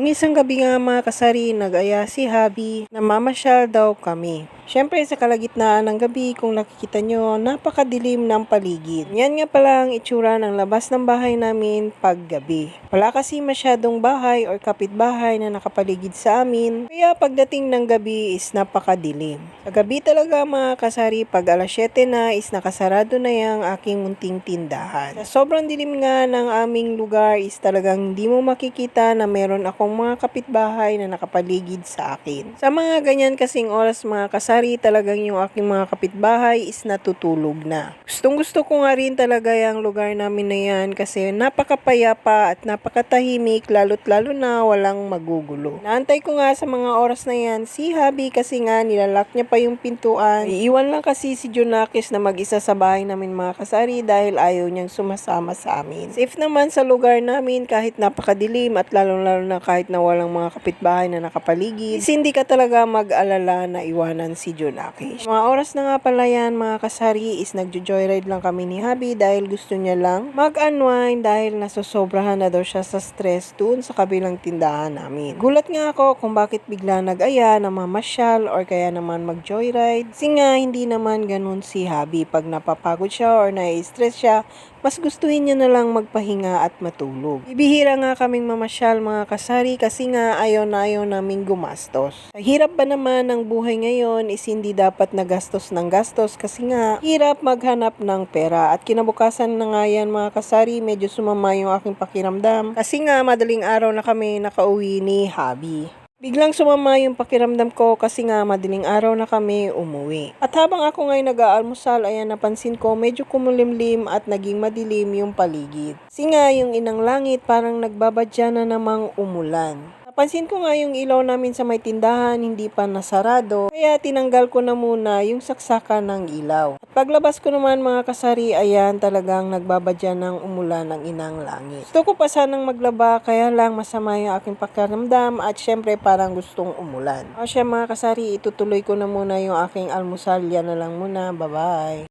Nung isang gabi nga mga kasari, nag-aya si Habi na mamasyal daw kami. Siyempre sa kalagitnaan ng gabi, kung nakikita nyo, napakadilim ng paligid. Yan nga pala ang itsura ng labas ng bahay namin pag gabi. Wala kasi masyadong bahay or kapitbahay na nakapaligid sa amin, kaya pagdating ng gabi is napakadilim. Sa gabi talaga mga kasari, pag alas 7 na is nakasarado na yung aking munting tindahan. Sa sobrang dilim nga ng aming lugar is talagang hindi mo makikita na meron akong mga kapitbahay na nakapaligid sa akin. Sa mga ganyan kasing oras mga kasari, talagang yung aking mga kapitbahay is natutulog na. Gustong gusto ko nga rin talaga yung lugar namin na yan kasi napakapayapa at napakatahimik lalo't lalo na walang magugulo. Naantay ko nga sa mga oras na yan si Habi kasi nga nilalak niya pa yung pintuan. Iiwan lang kasi si Junakis na mag-isa sa bahay namin mga kasari dahil ayaw niyang sumasama sa amin. Safe naman sa lugar namin kahit napakadilim at lalong-lalo na kahit na walang mga kapitbahay na nakapaligid. Is hindi ka talaga mag-alala na iwanan si Junakis. Mga oras na nga pala yan mga kasari is nagjo-joyride lang kami ni Habi dahil gusto niya lang mag-unwind dahil nasosobrahan na daw siya sa stress dun sa kabilang tindahan namin. Gulat nga ako kung bakit bigla nag-aya na mamasyal or kaya naman mag-joyride. Kasi nga hindi naman ganun si Habi. Pag napapagod siya or nai-stress siya, mas gustuhin niya na lang magpahinga at matulog. Ibihira nga kaming mamasyal mga kasari kasi nga ayaw na ayaw naming gumastos. Hirap ba naman ng buhay ngayon is hindi dapat nagastos ng gastos kasi nga hirap maghanap ng pera at kinabukasan na nga yan mga kasari medyo sumama yung aking pakiramdam kasi nga madaling araw na kami nakauwi ni Habi. Biglang sumama yung pakiramdam ko kasi nga madaling araw na kami umuwi. At habang ako ngayon nag-aalmusal, ayan napansin ko medyo kumulimlim at naging madilim yung paligid. Kasi nga yung inang langit parang nagbabadya na namang umulan. Napansin ko nga yung ilaw namin sa may tindahan hindi pa nasarado, kaya tinanggal ko na muna yung saksakan ng ilaw. Paglabas ko naman mga kasari, ayan talagang nagbabadya ng umulan ng inang langit. Gusto ko pa sanang maglaba, kaya lang masama yung aking pakiramdam at syempre parang gustong umulan. O siya mga kasari, itutuloy ko na muna yung aking almusal. Yan na lang muna. Bye-bye.